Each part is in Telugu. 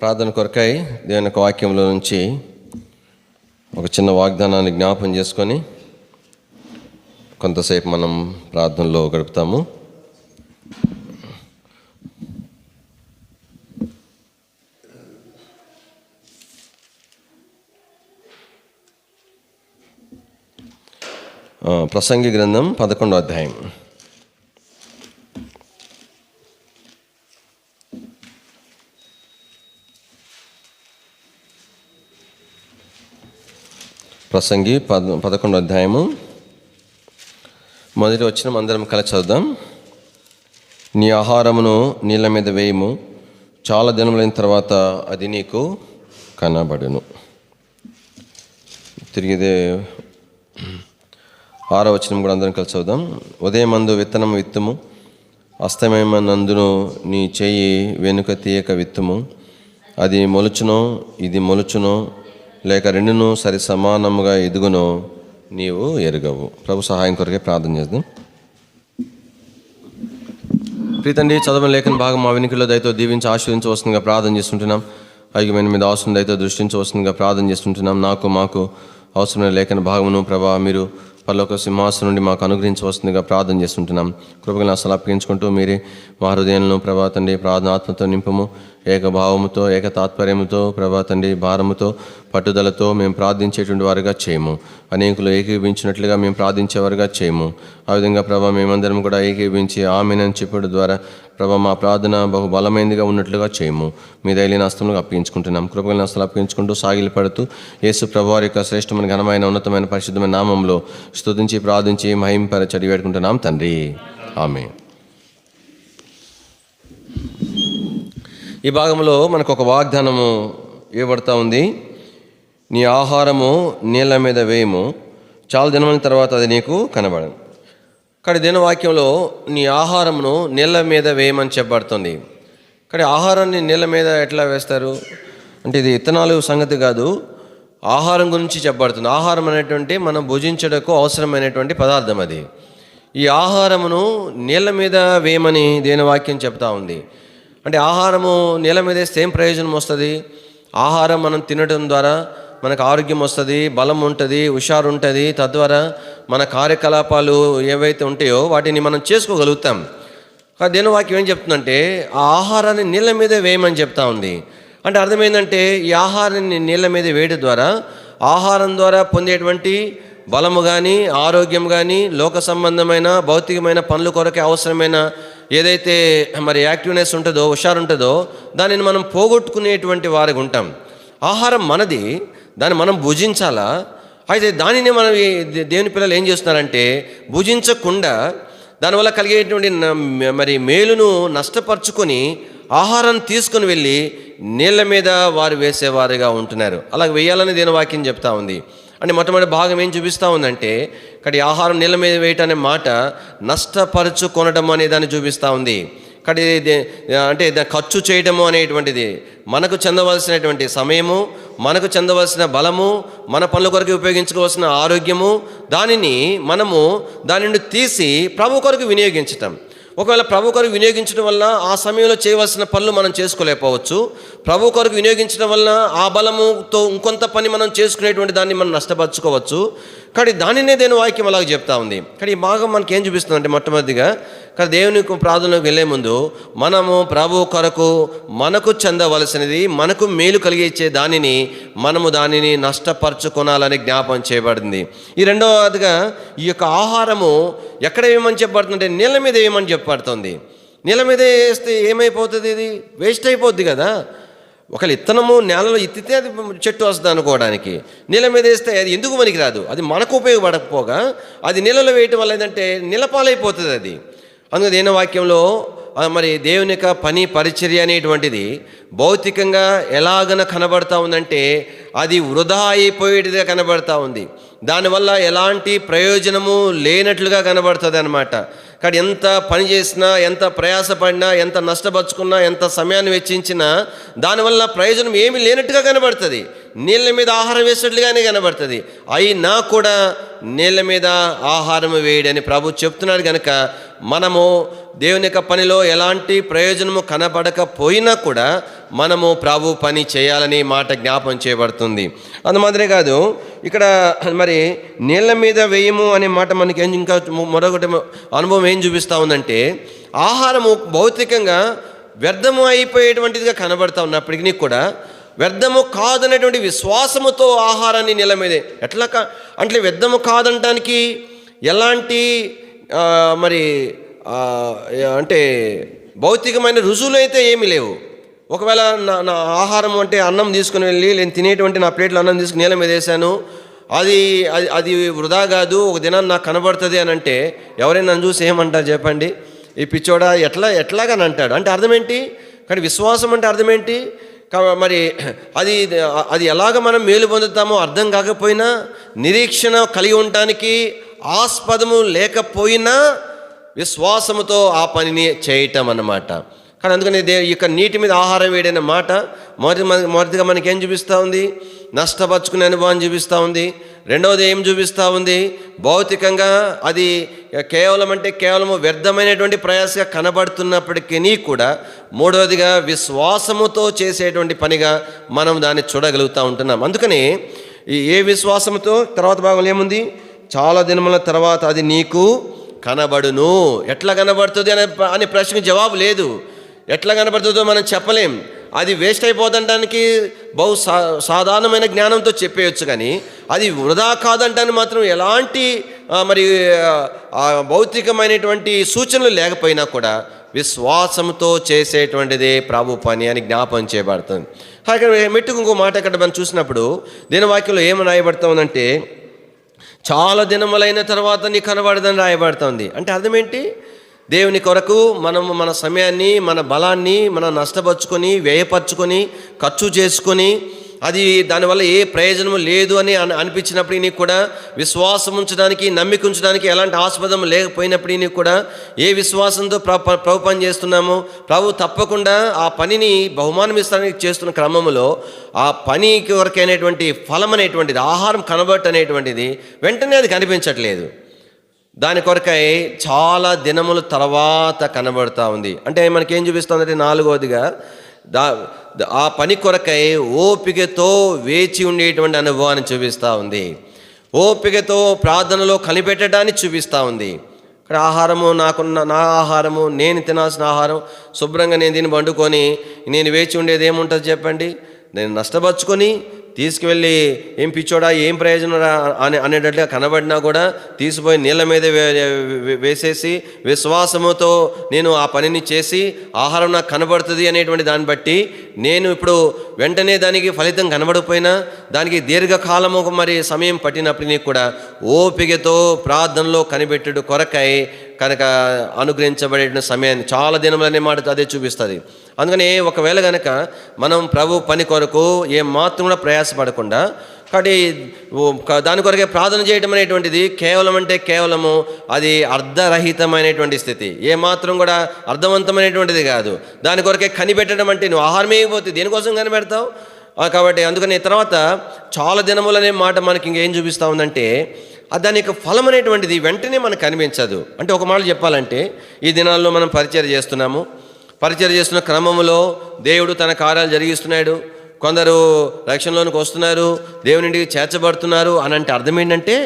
ప్రార్థన కొరకై దేవుని యొక్క వాక్యంలో నుంచి ఒక చిన్న వాగ్దానాన్ని జ్ఞాపం చేసుకొని కొంతసేపు మనం ప్రార్థనలో గడుపుతాము. ప్రసంగి గ్రంథం పదకొండో అధ్యాయం. ప్రసంగి పద పదకొండో అధ్యాయము. మొదటి వచ్చిన అందరం కలిసి చదుదాం నీ ఆహారమును నీళ్ళ మీద వేయము. చాలా దినములైన తర్వాత అది నీకు కనబడును. తిరిగిదే ఆరో వచనం కూడా అందరం కలిసి చదుదాం ఉదయమందు విత్తనం విత్తుము. అస్తమయమనందును నీ చెయ్యి వెనుక తీయక విత్తుము. అది మొలుచునో ఇది మొలుచునో లేక రెండును సరి సమానముగా ఎదుగును నీవు ఎరుగవు. ప్రభు సహాయం కొరకే ప్రార్థన చేద్దాం. ప్రీతండి చదవని లేఖన భాగం మా వెనుకలో దయతో దీవించి ఆశ్రయించవలసిందిగా ప్రార్థన చేస్తుంటున్నాం. ఐక్యమైన మీద అవసరం దయతో దృష్టించవలసిందిగా ప్రార్థన చేస్తుంటున్నాం. నాకు మాకు అవసరమైన లేఖన భాగమును ప్రభా మీరు పర్లోక సింహాసనం నుండి మాకు అనుగ్రహించవలసిందిగా ప్రార్థన చేస్తుంటున్నాం. కృపగా అసలు అప్పగించుకుంటూ మీరే మా హృదయంలో ప్రభా తండ్రి ప్రార్థన ఆత్మతో నింపము. ఏక భావముతో ఏక తాత్పర్యముతో ప్రభా తండ్రి భారముతో పట్టుదలతో మేము ప్రార్థించేటువంటి వారుగా చేయము. అనేకులు ఏకీభించినట్లుగా మేము ప్రార్థించేవారుగా చేయము. ఆ విధంగా ప్రభా మేమందరం కూడా ఏకీభించి ఆమెనని చెప్పడం ద్వారా ప్రభా మా ప్రార్థన బహు బలమైనదిగా ఉన్నట్లుగా చేయము. మీ దయలేని హస్తంలో అప్పగించుకుంటున్నాం. కృపగలిని నష్టాలు అప్పగించుకుంటూ సాగిలి పడుతూ యేసు ప్రభువారి యొక్క శ్రేష్టమైన ఘనమైన ఉన్నతమైన పరిశుద్ధమైన నామంలో స్తుతించి ప్రార్థించి మహింపర చదివి పెట్టుకుంటున్నాం తండ్రి. ఆమె ఈ భాగంలో మనకు ఒక వాగ్దానము ఇవ్వబడతా ఉంది. నీ ఆహారము నీళ్ళ మీద వేయము. చాలా దినమైన తర్వాత అది నీకు కనబడదు కానీ దినవాక్యంలో నీ ఆహారమును నీళ్ళ మీద వేయమని చెప్పబడుతుంది. కానీ ఆహారాన్ని నీళ్ళ మీద ఎట్లా వేస్తారు? అంటే ఇది ఇత్తనాలు సంగతి కాదు. ఆహారం గురించి చెప్పబడుతుంది. ఆహారం అనేటువంటి మనం భుజించడకు అవసరమైనటువంటి పదార్థం అది. ఈ ఆహారమును నీళ్ళ మీద వేయమని దేని వాక్యం చెప్తా ఉంది. అంటే ఆహారము నీళ్ళ మీద వేస్తే ఏం ప్రయోజనం వస్తుంది. ఆహారం మనం తినడం ద్వారా మనకు ఆరోగ్యం వస్తుంది బలం ఉంటుంది హుషారు ఉంటుంది తద్వారా మన కార్యకలాపాలు ఏవైతే ఉంటాయో వాటిని మనం చేసుకోగలుగుతాం. కానీ దేని వాక్యం ఏం చెప్తుందంటే ఆ ఆహారాన్ని నీళ్ళ మీద వేయమని చెప్తా ఉంది. అంటే అర్థమైందంటే ఈ ఆహారాన్ని నీళ్ళ మీద వేయడం ద్వారా ఆహారం ద్వారా పొందేటువంటి బలము కానీ ఆరోగ్యం కానీ లోక సంబంధమైన భౌతికమైన పనుల కొరకే అవసరమైన ఏదైతే మరి యాక్టివ్నెస్ ఉంటుందో హుషారు ఉంటుందో దానిని మనం పోగొట్టుకునేటువంటి వారికి ఉంటాం. ఆహారం మనది దాన్ని మనం భుజించాలా? అయితే దానిని మనం దేవుని పిల్లలు ఏం చేస్తున్నారంటే భుజించకుండా దానివల్ల కలిగేటువంటి మరి మేలును నష్టపరుచుకొని ఆహారం తీసుకుని వెళ్ళి నీళ్ళ మీద వారు వేసేవారుగా ఉంటున్నారు. అలా వేయాలని దేని వాక్యం చెప్తా ఉంది. అంటే మొట్టమొదటి భాగం ఏం చూపిస్తూ ఉందంటే ఇక్కడ ఆహారం నీళ్ళ మీద వేయటం అనే మాట నష్టపరుచుకొనడం అనే దాన్ని చూపిస్తూ ఉంది. ఇక్కడ అంటే దా- ఖర్చు చేయడము అనేటువంటిది. మనకు చెందవలసినటువంటి సమయము మనకు చెందవలసిన బలము మన పనుల కొరకు ఉపయోగించుకోవాల్సిన ఆరోగ్యము దానిని మనము దాని నుండి తీసి ప్రభు కొరకు వినియోగించటం. ఒకవేళ ప్రభు కొరకు వినియోగించడం వల్ల ఆ సమయంలో చేయవలసిన పనులు మనం చేసుకోలేకపోవచ్చు. ప్రభు కొరకు వినియోగించడం వల్ల ఆ బలముతో ఇంకొంత పని మనం చేసుకునేటువంటి దాన్ని మనం నష్టపరచుకోవచ్చు. కానీ దానినే దేని వాక్యం అలాగ చెప్తా ఉంది. కానీ ఈ భాగం మనకి ఏం చూపిస్తుంది అంటే మొట్టమొదటిగా కానీ దేవుని ప్రార్థనకు వెళ్ళే ముందు మనము ప్రభు కొరకు మనకు చెందవలసినది మనకు మేలు కలిగించే దానిని మనము దానిని నష్టపరచుకోనాలని జ్ఞాపం చేయబడింది. ఈ రెండవదిగా ఈ యొక్క ఆహారము ఎక్కడ ఏమని చెప్పబడుతుందంటే నీళ్ళ మీద ఏమని చెప్పబడుతుంది? నీళ్ళ మీద వేస్తే ఏమైపోతుంది ఇది? వేస్ట్ అయిపోద్ది కదా? ఒకవేళ ఇత్తనము నేలలో ఎత్తితే అది చెట్టు వస్తుంది అనుకోవడానికి. నీళ్ళ మీద వేస్తే అది ఎందుకు మనకి రాదు అది మనకు ఉపయోగపడకపోగా అది నీళ్ళలో వేయటం వల్ల ఏంటంటే నిలపాలైపోతుంది అది. అందుకే దేని వాక్యంలో మరి దేవుని యొక్క పని పరిచర్య అనేటువంటిది భౌతికంగా ఎలాగన కనబడతా ఉందంటే అది వృధా అయిపోయేటిదిగా కనబడతా ఉంది. దానివల్ల ఎలాంటి ప్రయోజనము లేనట్లుగా కనబడుతుంది అనమాట కానీ ఎంత పని చేసినా ఎంత ప్రయాసపడినా ఎంత నష్టపరుచుకున్నా ఎంత సమయాన్ని వెచ్చించినా దానివల్ల ప్రయోజనం ఏమీ లేనట్టుగా కనబడుతుంది. నీళ్ళ మీద ఆహారం వేసినట్లుగానే కనబడుతుంది. అయినా కూడా నీళ్ళ మీద ఆహారం వేయడని ప్రభు చెప్తున్నాడు కనుక మనము దేవుని యొక్క పనిలో ఎలాంటి ప్రయోజనము కనబడకపోయినా కూడా మనము ప్రభు పని చేయాలని మాట జ్ఞాపం చేయబడుతుంది. అందు కాదు ఇక్కడ మరి నీళ్ళ మీద వేయము అనే మాట మనకి ఏం ఇంకా మరొకటి అనుభవం ఏం చూపిస్తూ ఉందంటే ఆహారము భౌతికంగా వ్యర్థము అయిపోయేటువంటిదిగా కనబడతా ఉన్నప్పటికీ కూడా వ్యర్థము కాదనేటువంటి విశ్వాసముతో ఆహారాన్ని నీళ్ళ మీదే. ఎట్లా కా అంటే వ్యర్థము కాదనటానికి ఎలాంటి మరి అంటే భౌతికమైన రుజువులు అయితే ఏమీ లేవు. ఒకవేళ నా నా ఆహారం అంటే అన్నం తీసుకుని వెళ్ళి నేను తినేటువంటి నా ప్లేట్లో అన్నం తీసుకుని నేల మీద వేసాను అది అది అది వృధా కాదు ఒక దినాన్ని నాకు కనబడుతుంది అని అంటే ఎవరైనా నన్ను చూసి ఏమంటారు చెప్పండి? ఈ పిచ్చోడా ఎట్లా ఎట్లాగని అంటాడు. అంటే అర్థం ఏంటి? కానీ విశ్వాసం అంటే అర్థం ఏంటి? మరి అది అది ఎలాగ మనం మేలు పొందుతామో అర్థం కాకపోయినా నిరీక్షణ కలిగి ఉండటానికి ఆస్పదము లేకపోయినా విశ్వాసముతో ఆ పనిని చేయటం అన్నమాట. కానీ అందుకని దే ఇక నీటి మీద ఆహారం వేడైన మాట మొదటి మొదటిగా మనకేం చూపిస్తూ ఉంది? నష్టపరుచుకునే అనుభవం చూపిస్తూ ఉంది. రెండవది ఏం చూపిస్తూ ఉంది? భౌతికంగా అది కేవలం అంటే కేవలము వ్యర్థమైనటువంటి ప్రయాసగా కనబడుతున్నప్పటికీ కూడా మూడవదిగా విశ్వాసముతో చేసేటువంటి పనిగా మనం దాన్ని చూడగలుగుతూ ఉంటున్నాం. అందుకని ఈ ఏ విశ్వాసముతో తర్వాత భాగంలో ఏముంది? చాలా దినముల తర్వాత అది నీకు కనబడును. ఎట్లా కనబడుతుంది అనే అనే ప్రశ్నకు జవాబు లేదు. ఎట్లా కనబడుతుందో మనం చెప్పలేం. అది వేస్ట్ అయిపోదనడానికి బహు సా సాధారణమైన జ్ఞానంతో చెప్పేయచ్చు కానీ అది వృధా కాదంటానికి మాత్రం ఎలాంటి మరి భౌతికమైనటువంటి సూచనలు లేకపోయినా కూడా విశ్వాసంతో చేసేటువంటిదే ప్రభు పని అని జ్ఞాపం చేయబడుతుంది. ఇక్కడ మెట్టుకు ఇంకో మాట ఇక్కడ మనం చూసినప్పుడు దీని వాక్యంలో ఏమని రాయబడుతుందంటే చాలా దినములైన తర్వాత నీ కనబడదని రాయబడుతుంది. అంటే అర్థం ఏంటి? దేవుని కొరకు మనము మన సమయాన్ని మన బలాన్ని మనం నష్టపరుచుకొని వ్యయపరచుకొని ఖర్చు చేసుకొని అది దానివల్ల ఏ ప్రయోజనం లేదు అని అని అనిపించినప్పటికీ కూడా విశ్వాసం ఉంచడానికి నమ్మిక ఉంచడానికి ఎలాంటి ఆస్పదం లేకపోయినప్పటికీ కూడా ఏ విశ్వాసంతో ప్రభు పని చేస్తున్నామో ప్రభు తప్పకుండా ఆ పనిని బహుమానం ఇస్తానికి చేస్తున్న క్రమంలో ఆ పనికి వరకైనటువంటి ఫలం అనేటువంటిది ఆహారం కనబట్ అనేటువంటిది వెంటనే అది కనిపించట్లేదు. దాని కొరకై చాలా దినముల తర్వాత కనబడుతూ ఉంది. అంటే మనకేం చూపిస్తుందంటే నాలుగవదిగా దా ఆ పని కొరకై ఓపికతో వేచి ఉండేటువంటి అనుభవాన్ని చూపిస్తూ ఉంది. ఓపికతో ప్రార్థనలో కనిపెట్టడాన్ని చూపిస్తూ ఉంది. ఇక్కడ ఆహారము నాకున్న నా ఆహారము నేను తినాల్సిన ఆహారం శుభ్రంగా నేను దీన్ని వండుకొని నేను వేచి ఉండేది ఏముంటుంది చెప్పండి? నేను నష్టపరుచుకొని తీసుకువెళ్ళి ఏం పిచ్చోడా ఏం ప్రయోజనం రా అని అనేటట్టుగా కనబడినా కూడా తీసిపోయి నీళ్ళ మీద వే- వేసేసి విశ్వాసముతో నేను ఆ పనిని చేసి ఆహారం నాకు కనబడుతుంది అనేటువంటి దాన్ని బట్టి నేను ఇప్పుడు వెంటనే దానికి ఫలితం కనబడకపోయినా దానికి దీర్ఘకాలము మరి సమయం పట్టినప్పటికీ కూడా ఓపికతో ప్రార్థనలో కనిపెట్టుడు కొరకై కనుక అనుగ్రహించబడే సమయాన్ని చాలా దినములనే మాట అదే చూపిస్తుంది. అందుకని ఒకవేళ కనుక మనం ప్రభు పని కొరకు ఏ మాత్రం కూడా ప్రయాసపడకుండా కాబట్టి దాని కొరకే ప్రార్థన చేయటం అనేటువంటిది కేవలం అంటే కేవలము అది అర్ధరహితమైనటువంటి స్థితి. ఏ మాత్రం కూడా అర్థవంతమైనటువంటిది కాదు. దాని కొరకే కనిపెట్టడం అంటే నువ్వు ఆహారం వేయకపోతే దేనికోసం కనిపెడతావు? కాబట్టి అందుకని తర్వాత చాలా దినములనే మాట మనకి ఇంకేం చూపిస్తూ ఉందంటే ఆ దాని యొక్క ఫలం అనేటువంటిది వెంటనే మనకు కనిపించదు. అంటే ఒక మాట చెప్పాలంటే ఈ దినాల్లో మనం పరిచయం చేస్తున్నాము. పరిచయం చేస్తున్న క్రమంలో దేవుడు తన కార్యాలు జరిగిస్తున్నాడు. కొందరు రక్షణలోనికి వస్తున్నారు దేవునింటికి చేర్చబడుతున్నారు అని అంటే అర్థం ఏంటంటే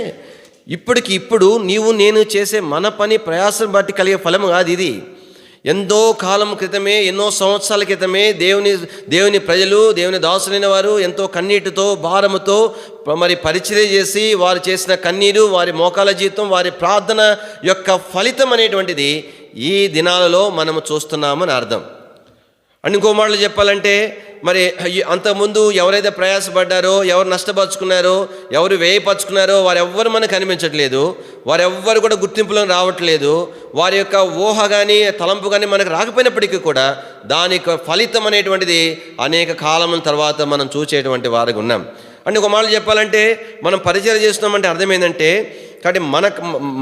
ఇప్పటికి ఇప్పుడు నీవు నేను చేసే మన పని ప్రయాసం బట్టి కలిగే ఫలం కాదు ఇది. ఎంతో కాలం క్రితమే ఎన్నో సంవత్సరాల క్రితమే దేవుని దేవుని ప్రజలు దేవుని దాసులైన వారు ఎంతో కన్నీటితో భారముతో మరి పరిచయం చేసి వారు చేసిన కన్నీరు వారి మోకాల జీవితం వారి ప్రార్థన యొక్క ఫలితం అనేటువంటిది ఈ దినాలలో మనము చూస్తున్నామని అర్థం. అండ్ ఇంకో మాటలు చెప్పాలంటే మరి అంతకుముందు ఎవరైతే ప్రయాసపడ్డారో ఎవరు నష్టపరుచుకున్నారో ఎవరు వ్యయపరుచుకున్నారో వారెవ్వరు మనకు కనిపించట్లేదు. వారెవ్వరు కూడా గుర్తింపులో రావట్లేదు. వారి యొక్క ఊహ కానీ తలంపు కానీ మనకు రాకపోయినప్పటికీ కూడా దాని యొక్క ఫలితం అనేటువంటిది అనేక కాలం తర్వాత మనం చూసేటువంటి వారికి ఉన్నాం. అండ్ ఒక మాట చెప్పాలంటే మనం పరిచయం చేస్తున్నామంటే అర్థం ఏంటంటే కాబట్టి మన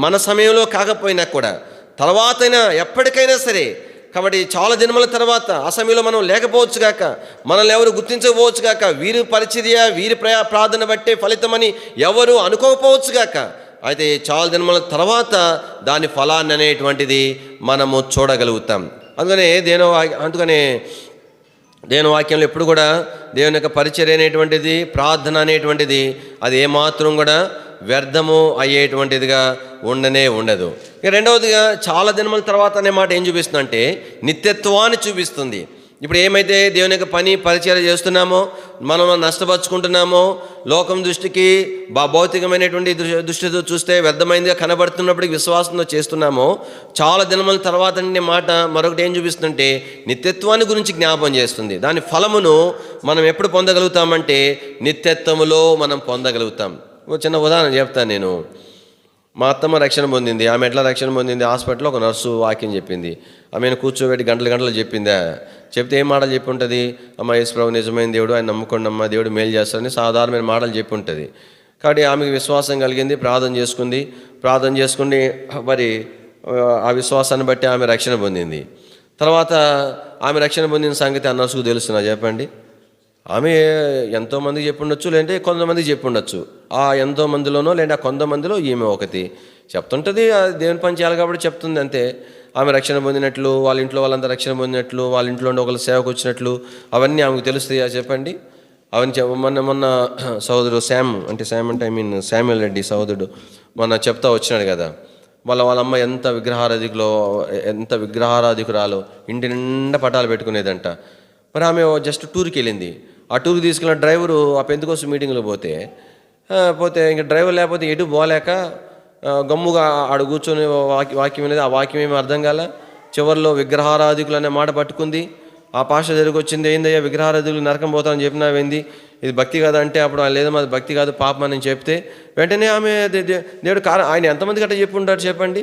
మన సమయంలో కాకపోయినా కూడా తర్వాతైనా ఎప్పటికైనా సరే కాబట్టి చాలా దినముల తర్వాత ఆ సమయంలో మనం లేకపోవచ్చు గాక మనల్ని ఎవరు గుర్తించకపోవచ్చు గాక వీరి పరిచర్య వీరి ప్రయా ప్రార్థన బట్టే ఫలితమని ఎవరు అనుకోకపోవచ్చు గాక అయితే చాలా దినముల తర్వాత దాని ఫలాన్ని అనేటువంటిది మనము చూడగలుగుతాం. అందుకనే దేనో అందుకనే దేవుని వాక్యంలో ఎప్పుడు కూడా దేవుని యొక్క పరిచర్య అనేటువంటిది ప్రార్థన అనేటువంటిది అది ఏమాత్రం కూడా వ్యర్థము అయ్యేటువంటిదిగా ఉండనే ఉండదు. ఇక రెండవదిగా చాలా దినముల తర్వాత అనే మాట ఏం చూపిస్తుందంటే నిత్యత్వాన్ని చూపిస్తుంది. ఇప్పుడు ఏమైతే దేవుని యొక్క పని పరిచయం చేస్తున్నామో మనం నష్టపరుచుకుంటున్నామో లోకం దృష్టికి బా భౌతికమైనటువంటి దృష్టి దృష్టితో చూస్తే వ్యర్థమైందిగా కనబడుతున్నప్పటికీ విశ్వాసంతో చేస్తున్నామో చాలా దినముల తర్వాత మాట మరొకటి ఏం చూపిస్తుందంటే నిత్యత్వాన్ని గురించి జ్ఞాపం చేస్తుంది. దాని ఫలమును మనం ఎప్పుడు పొందగలుగుతామంటే నిత్యత్వములో మనం పొందగలుగుతాం. ఒక చిన్న ఉదాహరణ చెప్తాను నేను. మా అత్తమ్మ రక్షణ పొందింది ఆమె ఎట్లా రక్షణ పొందింది? హాస్పిటల్లో ఒక నర్సు వాక్యం చెప్పింది. ఆమెను కూర్చోబెట్టి గంటలు గంటలు చెప్పిందా? చెప్తే ఏం మాటలు చెప్పి ఉంటుంది అమ్మ యేసుప్రభు నిజమైన దేవుడు ఆయన నమ్ముకోండి అమ్మ దేవుడు మేలు చేస్తారని సాధారణమైన మాటలు చెప్పి ఉంటుంది కాబట్టి ఆమెకు విశ్వాసం కలిగింది ప్రార్థన చేసుకుంది. ప్రార్థన చేసుకుని మరి ఆ విశ్వాసాన్ని బట్టి ఆమె రక్షణ పొందింది. తర్వాత ఆమె రక్షణ పొందిన సంగతి ఆ నర్సుకు తెలుస్తున్నా చెప్పండి. ఆమె ఎంతోమంది చెప్పి చెప్పుండొచ్చు లేదంటే కొంతమందికి చెప్పుండొచ్చు. ఆ ఎంతో మందిలోనో లేదా కొంతమందిలో ఈమె ఒకటి. చెప్తుంటుంది దేవుని పని చేయాలి కాబట్టి చెప్తుంది అంతే. ఆమె రక్షణ పొందినట్లు వాళ్ళ ఇంట్లో వాళ్ళంతా రక్షణ పొందినట్లు వాళ్ళ ఇంట్లో ఉండి ఒకరు సేవకు వచ్చినట్లు అవన్నీ ఆమెకు తెలుస్తాయా. చెప్పండి. అవన్నీ చెప్ మొన్న మొన్న సహోదరుడు శామ్ అంటే శామ్ అంటే ఐ మీన్ శామ్యుల్ రెడ్డి సోదరుడు మొన్న చెప్తా వచ్చినాడు కదా. వాళ్ళ వాళ్ళ అమ్మ ఎంత విగ్రహారాధికులో ఎంత విగ్రహారాధికురాలో ఇంటి నిండా పటాలు పెట్టుకునేదంట. మరి ఆమె జస్ట్ టూర్కి వెళ్ళింది ఆ టూర్కి తీసుకెళ్ళిన డ్రైవరు ఆ పెందుకోసం మీటింగ్లో పోతే పోతే ఇంకా డ్రైవర్ లేకపోతే ఎటు పోలేక గమ్ముగా ఆడ కూర్చొని వాక్య వాక్యం అనేది ఆ వాక్యం ఏమి అర్థం కాల. చివరిలో విగ్రహారాధికులు అనే మాట పట్టుకుంది. ఆ పాష దగ్గరికి వచ్చింది ఏందయ్యా విగ్రహారాధికులు నరకం పోతానని చెప్పినావేంది ఇది భక్తి కాదు? అంటే అప్పుడు ఆయన లేదు మాది భక్తి కాదు పాపం అని చెప్తే వెంటనే ఆమె దేవుడు కారణం ఆయన ఎంతమంది అట్లా చెప్పి ఉంటారు చెప్పండి?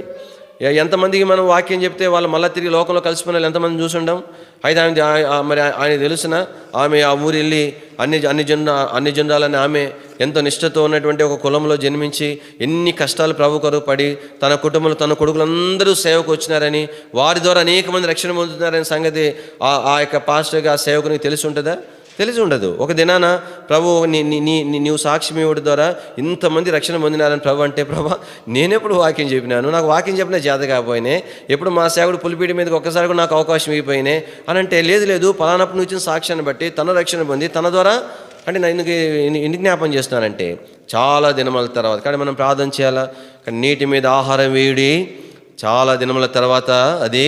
ఎంతమందికి మనం వాక్యం చెప్తే వాళ్ళు మళ్ళీ తిరిగి లోకంలో కలిసిపోయిన వాళ్ళు ఎంతమంది చూసుండం అయితే ఆమె మరి ఆయన తెలిసిన ఆమె ఆ ఊరు వెళ్ళి అన్ని అన్ని జన్ అన్ని జనాలని ఆమె ఎంతో నిష్ఠతో ఉన్నటువంటి ఒక కులంలో జన్మించి ఎన్ని కష్టాలు ప్రభు కొరకు పడి తన కుటుంబంలో తన కొడుకులందరూ సేవకు వచ్చినారని వారి ద్వారా అనేక మంది రక్షణ పొందుతున్నారనే సంగతి ఆ ఆ యొక్క పాస్టర్గా ఆ సేవకునికి తెలిసి ఉంటుందా? తెలిసి ఉండదు. ఒక దినాన ప్రభు నీ నీ నీ నీవు సాక్ష్యం ఇవ్వడం ద్వారా ఇంతమంది రక్షణ పొందినారని ప్రభు అంటే ప్రభా నేనెప్పుడు వాక్యం చెప్పినాను. నాకు వాక్యం చెప్పిన చేత కాకపోయినే ఎప్పుడు మా సేవకుడు పులిపీడి మీదకి ఒక్కసారి కూడా నాకు అవకాశం ఇవ్వకపోయినే అని అంటే లేదు లేదు పలానప్పుడు నుంచి సాక్ష్యాన్ని బట్టి తన రక్షణ పొంది తన ద్వారా అంటే నేను ఎందుకు ఎన్ని జ్ఞాపం చేస్తున్నానంటే చాలా దినముల తర్వాత కానీ మనం ప్రార్థన చేయాలా? కానీ నీటి మీద ఆహారం వేయుడి చాలా దినముల తర్వాత అది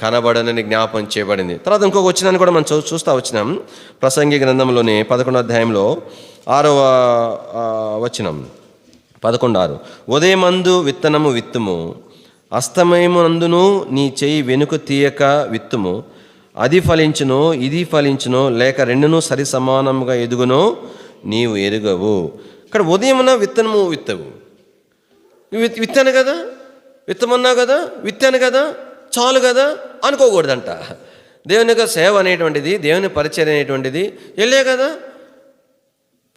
కనబడనని జ్ఞాపం చేయబడింది. తర్వాత ఇంకొక వచ్చినాన్ని కూడా మనం చూ చూస్తూ వచ్చినాం. ప్రసంగి గ్రంథంలోని పదకొండో అధ్యాయంలో ఆరవ వచ్చినం వచనం. పదకొండు ఆరు ఉదయమందు విత్తనము విత్తుము అస్తమయమునందును నీ చేయి వెనుక తీయక విత్తుము. అది ఫలించును ఇది ఫలించును లేక రెండును సరి సమానముగా ఎదుగునో నీవు ఎరుగవు. ఇక్కడ ఉదయమున విత్తనము విత్తవు. విత్ విత్తాను కదా? విత్తమన్నావు కదా? విత్తాను కదా? చాలు కదా? అనుకోకూడదంట. దేవుని యొక్క సేవ అనేటువంటిది దేవుని పరిచయం అనేటువంటిది వెళ్ళే కదా?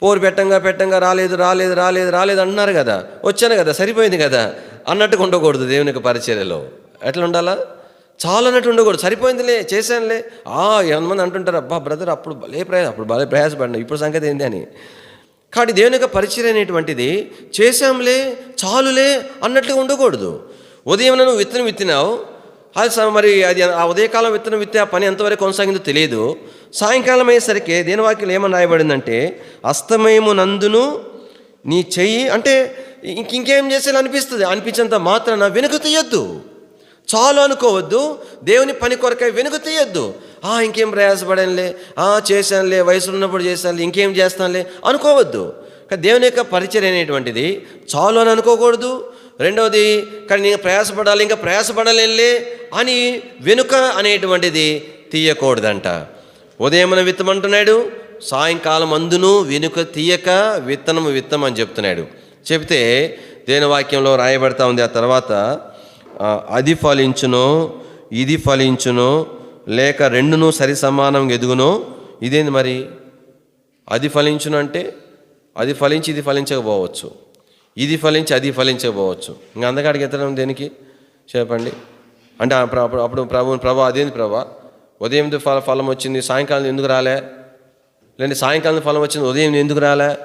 పోరు పెట్టంగా పెట్టంగా రాలేదు రాలేదు రాలేదు రాలేదు అంటున్నారు కదా? వచ్చాను కదా? సరిపోయింది కదా? అన్నట్టుగా ఉండకూడదు దేవుని యొక్క పరిచర్యలో. ఎట్లా ఉండాలా? చాలు అన్నట్టు ఉండకూడదు. సరిపోయిందిలే చేశానులే. ఆ ఎంతమంది అంటుంటారు అబ్బా బ్రదర్ అప్పుడు భలే ప్రయాస అప్పుడు భలే ప్రయాసపడినా ఇప్పుడు సంగతి ఏంది? అని. కాబట్టి దేవుని యొక్క పరిచయం అనేటువంటిది చేశాంలే చాలులే అన్నట్లుగా ఉండకూడదు. ఉదయం నువ్వు విత్తనం విత్తినావు అది సార్ మరి అది ఆ ఉదయకాలం విత్తనం విత్తే ఆ పని ఎంతవరకు కొనసాగిందో తెలియదు. సాయంకాలం అయ్యేసరికి దేనివాక్యం ఏమని రాయబడిందంటే అస్తమయము నందును నీ చెయ్యి అంటే ఇంక ఇంకేం చేసేలా అనిపిస్తుంది? అనిపించేంత మాత్రాన వెనుక తీయొద్దు. చాలు అనుకోవద్దు. దేవుని పని కొరకై వెనుక తీయొద్దు. ఆ ఇంకేం ప్రయాసపడంలే ఆ చేశానులే వయసు ఉన్నప్పుడు చేశానులే ఇంకేం చేస్తానులే అనుకోవద్దు. దేవుని యొక్క పరిచయం అనేటువంటిది చాలు అని అనుకోకూడదు. రెండవది కానీ నేను ప్రయాసపడాలి ఇంకా ప్రయాసపడలేనులే అని వెనుక అనేటువంటిది తీయకూడదంట. ఉదయమున విత్తమంటున్నాడు సాయంకాలం అందును వెనుక తీయక విత్తనము విత్తమని చెప్తున్నాడు. చెప్తే దేని వాక్యంలో రాయబడతా ఉంది? ఆ తర్వాత అది ఫలించును ఇది ఫలించును లేక రెండును సరి సమానంగా ఎదుగును. ఇదేంది మరి? అది ఫలించును అంటే అది ఫలించి ఇది ఫలించకపోవచ్చు. ఇది ఫలించి అది ఫలించకపోవచ్చు ఇంకా అందగాడికి ఎత్తడం దేనికి? చెప్పండి. అంటే అప్పుడు అప్పుడు అప్పుడు ప్రభు ప్రభా అదేంది ప్రభా? ఉదయం ఫల ఫలం వచ్చింది? సాయంకాలం ఎందుకు రాలే? లేదంటే సాయంకాలం ఫలం వచ్చింది? ఉదయం ఎందుకు రాలే?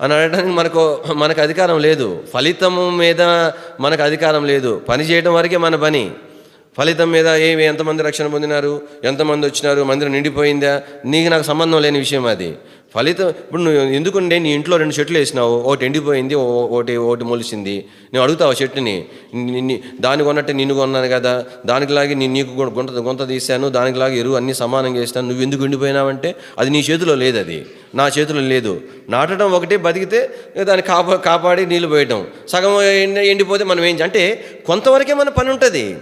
అని అనడానికి మనకు మనకు అధికారం లేదు. ఫలితము మీద మనకు అధికారం లేదు. పని చేయడం వరకే మన పని. ఫలితం మీద ఏమి ఎంతమంది రక్షణ పొందినారు? ఎంతమంది వచ్చినారు? మందిరం నిండిపోయిందా? నీకు నాకు సంబంధం లేని విషయం అది. ఫలితం ఇప్పుడు నువ్వు ఎందుకుండే నీ ఇంట్లో రెండు చెట్లు వేసినావు ఒకటి ఎండిపోయింది ఓ- ఒకటి ఒకటి మొలిసింది. నువ్వు అడుగుతావు చెట్టుని? ని- దాని కొన్నట్టే నిన్ను కొన్నాను కదా. దానికి నేను నీకు గు- గుంత గుంత తీశాను దానికిలాగే ఎరువు అన్నీ సమానంగా వేస్తాను నువ్వు ఎందుకు ఎండిపోయినావంటే అది నీ చేతిలో లేదు అది. నా చేతిలో లేదు. నాటడం ఒకటే బతికితే దాన్ని కాపా కాపాడి నీళ్ళు పోయటం. సగం ఎండిపోతే మనం ఏం అంటే కొంతవరకే మన పని ఉంటుంది.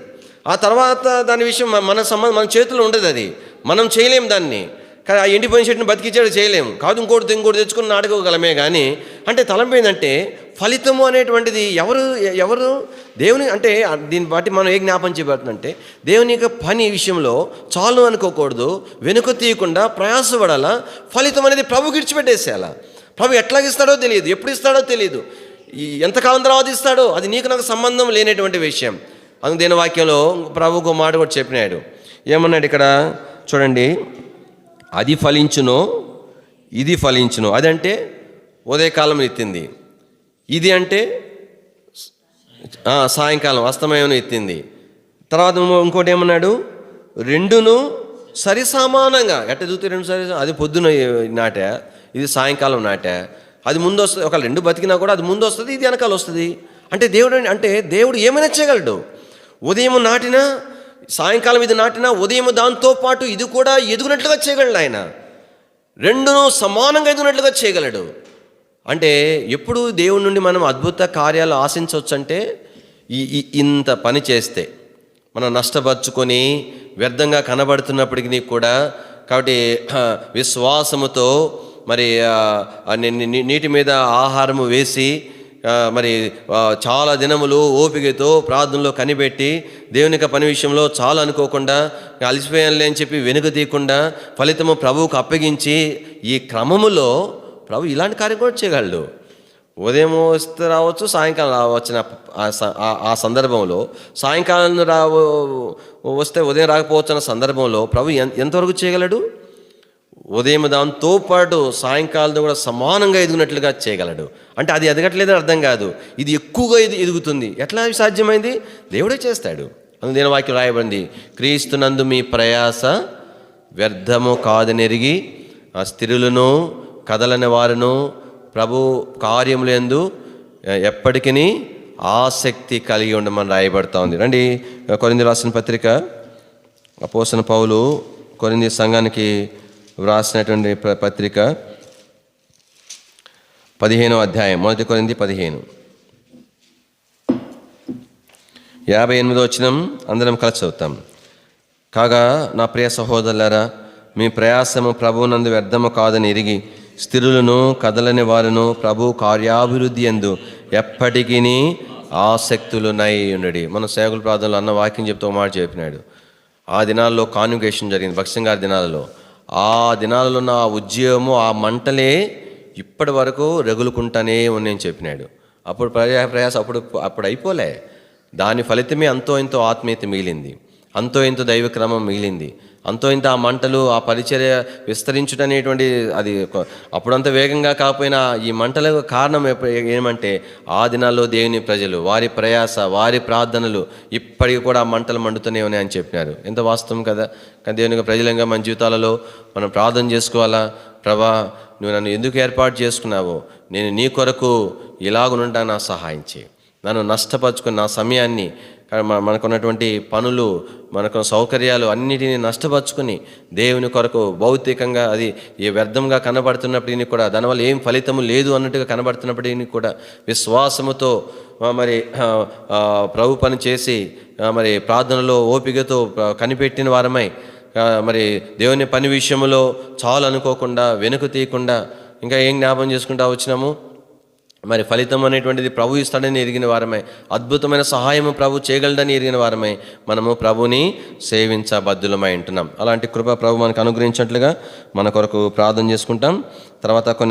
ఆ తర్వాత దాని విషయం మన- మన సంబంధం మన చేతిలో ఉండదు అది. మనం చేయలేం దాన్ని. కానీ ఆ ఎండిపోయిన చెట్టుని బతికించాడు చేయలేము. కాదు ఇంకోటి ఇంకోటి తెచ్చుకుని నాటుకోగలమే కానీ అంటే తలంపు ఏంటంటే ఫలితము అనేటువంటిది ఎవరు ఎవరు దేవుని అంటే దీన్ని బట్టి మనం ఏ జ్ఞాపం చేయబడుతుందంటే దేవుని యొక్క పని విషయంలో చాలు అనుకోకూడదు వెనుక తీయకుండా ప్రయాసపడాలా ఫలితం అనేది ప్రభుకి ఇడిచిపెట్టేసేయాలా. ప్రభు ఎట్లాగిస్తాడో తెలియదు ఎప్పుడు ఇస్తాడో తెలియదు. ఎంతకాలం తర్వాత ఇస్తాడో అది నీకు నాకు సంబంధం లేనటువంటి విషయం. అందుకు దీని వాక్యంలో ప్రభుకు మాట కూడా చెప్పినాడు. ఏమన్నాడు ఇక్కడ? చూడండి. అది ఫలించును ఇది ఫలించును. అదంటే ఉదయకాలం ఎత్తింది. ఇది అంటే సాయంకాలం అస్తమయం ఎత్తింది. తర్వాత ఇంకోటి ఏమన్నాడు? రెండును సరిసమానంగా ఎట్ట చూస్తే రెండు సరి అది పొద్దున నాటే ఇది సాయంకాలం నాటే. అది ముందు వస్తుంది ఒక రెండు బతికినా కూడా అది ముందు వస్తుంది ఇది వెనకాల వస్తుంది. అంటే దేవుడు అంటే దేవుడు ఏమైనా చేయగలడు? ఉదయం నాటినా సాయంకాలం ఇది నాటినా ఉదయం దాంతో పాటు ఇది కూడా ఎదుగునట్లుగా చేయగలడు ఆయన. రెండును సమానంగా ఎదుగునట్లుగా చేయగలడు. అంటే ఎప్పుడు దేవుడి నుండి మనం అద్భుత కార్యాలు ఆశించవచ్చు అంటే ఈ ఇంత పని చేస్తే మనం నష్టపరుచుకొని వ్యర్థంగా కనబడుతున్నప్పటికీ కూడా కాబట్టి విశ్వాసముతో మరి నీటి మీద ఆహారము వేసి మరి చాలా దినములు ఓపికతో ప్రార్థనలో కనిపెట్టి దేవుని యొక్క పని విషయంలో చాలా అనుకోకుండా అలసిపోయానులే అని చెప్పి వెనుక తీయకుండా ఫలితము ప్రభువుకు అప్పగించి ఈ క్రమములో ప్రభు ఇలాంటి కార్యం కూడా చేయగలడు. ఉదయం వస్తే రావచ్చు సాయంకాలం రావచ్చిన ఆ సందర్భంలో సాయంకాలం రా వస్తే ఉదయం రాకపోవచ్చు అన్న సందర్భంలో ప్రభు ఎంతవరకు చేయగలడు? ఉదయం దాంతో పాటు సాయంకాలంతో కూడా సమానంగా ఎదుగునట్లుగా చేయగలడు. అంటే అది ఎదగట్లేదని అర్థం కాదు. ఇది ఎక్కువగా ఇది ఎదుగుతుంది. ఎట్లా సాధ్యమైంది? దేవుడే చేస్తాడు. అందుకు వాక్యం రాయబడింది. క్రీస్తునందు మీ ప్రయాస వ్యర్థము కాదనెరిగి ఆ స్థిరులను కదలని వారును ప్రభు కార్యములందు ఎప్పటికీ ఆసక్తి కలిగి ఉండమని రాయబడతా ఉంది. రండి కొరింది రాసిన పత్రిక అపోసన పౌలు కొరింది సంఘానికి వ్రాసినటువంటి పత్రిక పదిహేనో అధ్యాయం మొదటి కొరింది పదిహేను. యాభై ఎనిమిదో వచ్చినం అందరం కలిసి చదువుతాం. కాగా నా ప్రియ సహోదరులరా మీ ప్రయాసము ప్రభువునందు వ్యర్థము కాదని ఎరిగి స్థిరులను కదలని వారును ప్రభు కార్యాభివృద్ధి ఎందు ఎప్పటికీ ఆసక్తులునై ఉండడి. మన సేవకుల ప్రార్థనలో అన్న వాక్యం చెప్తూ మాట చెప్పినాడు. ఆ దినాల్లో కాన్యుగేషన్ జరిగింది భక్సింగ్ దినాలలో. ఆ దినాలలో నా ఆ ఉద్యోగము ఆ మంటలే ఇప్పటి వరకు రగులుకుంటానే ఉన్నాయని చెప్పినాడు. అప్పుడు ప్రజా ప్రయాస అప్పుడు అప్పుడు అయిపోలే. దాని ఫలితమే అంతో ఇంతో ఆత్మీయత మిగిలింది. అంతో ఇంతో దైవక్రమం మిగిలింది. అంతో ఇంత ఆ మంటలు ఆ పరిచర్య విస్తరించుట అనేటువంటి అది అప్పుడంతా అప్పుడంత వేగంగా కాకపోయినా ఈ మంటలకు కారణం ఏమంటే ఆ దినాల్లో దేవుని ప్రజలు వారి ప్రయాస వారి ప్రార్థనలు ఇప్పటికి కూడా ఆ మంటలు మండుతూనే ఉన్నాయని చెప్పినారు. ఎంత వాస్తవం కదా? కానీ దేవుని ప్రజలంగా మన జీవితాలలో మనం ప్రార్థన చేసుకోవాలా? ప్రభా నువ్వు నన్ను ఎందుకు ఏర్పాటు చేసుకున్నావో? నేను నీ కొరకు ఇలాగునుంటా నా సహాయం చేయి. నన్ను నష్టపరుచుకుని నా సమయాన్ని మనకున్నటువంటి పనులు మనకు సౌకర్యాలు అన్నిటినీ నష్టపరుచుకుని దేవుని కొరకు భౌతికంగా అది ఏ వ్యర్థంగా కనబడుతున్నప్పటికీ కూడా దానివల్ల ఏం ఫలితము లేదు అన్నట్టుగా కనబడుతున్నప్పటికీ కూడా విశ్వాసముతో మరి ప్రభు పని చేసి మరి ప్రార్థనలో ఓపికతో కనిపెట్టిన వారమై మరి దేవుని పని విషయంలో చాలు అనుకోకుండా వెనుక తీయకుండా ఇంకా ఏం జ్ఞాపం చేసుకుంటా వచ్చినాము? మరి ఫలితం అనేటువంటిది ప్రభు ఇస్తాడని ఎరిగిన వారమే. అద్భుతమైన సహాయము ప్రభు చేయగలడని ఎరిగిన వారమే. మనము ప్రభుని సేవించబద్దులమై ఉంటున్నాం. అలాంటి కృప ప్రభు మనకు అనుగ్రహించినట్లుగా మన కొరకు ప్రార్థన చేసుకుంటాం. తర్వాత కొన్ని